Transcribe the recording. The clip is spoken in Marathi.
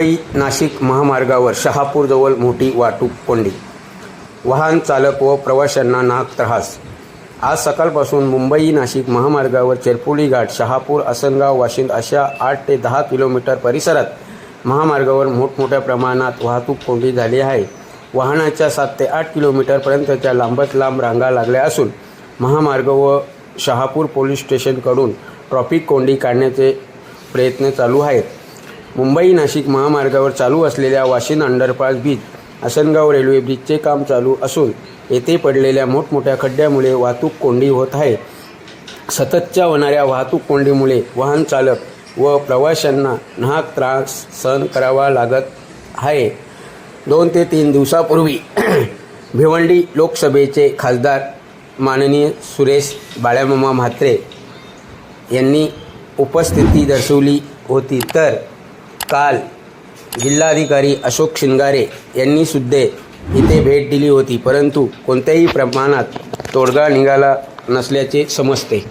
मुंबई नाशिक महामार्गावर शहापूरजवळ मोठी वाहतूक कोंडी. वाहन चालक व प्रवाशांना नाक त्रास. आज सकाळपासून मुंबई नाशिक महामार्गावर चेरपोली घाट शहापूर आसनगाव वाशिंद अशा आठ ते दहा किलोमीटर परिसरात महामार्गावर मोठमोठ्या प्रमाणात वाहतूक कोंडी झाली आहे. वाहनाच्या सात ते आठ किलोमीटरपर्यंतच्या लांबच लांब रांगा लागल्या असून महामार्ग व शहापूर पोलीस स्टेशनकडून ट्रॉफिक कोंडी काढण्याचे प्रयत्न चालू आहेत. मुंबई नाशिक महामार्गावर चालू असलेल्या वाशिंद अंडरपास बीच आसनगाव रेल्वे ब्रिजचे काम चालू असून येथे पडलेल्या मोठमोठ्या खड्ड्यामुळे वाहतूक कोंडी होत आहे. सततच्या होणाऱ्या वाहतूक कोंडीमुळे वाहन चालक व प्रवाशांना नाहक त्रास सहन करावा लागत आहे. दोन ते तीन दिवसापूर्वी भिवंडी लोकसभेचे खासदार माननीय सुरेश बाळ्यामामा म्हात्रे यांनी उपस्थिती दर्शवली होती. तर काल जिल्हाधिकारी अशोक शिंगारे यांनी सुद्धा इथे भेट दिली होती परंतु कोणत्याही प्रमाणात तोडगा निघाला नसल्याचे समजते.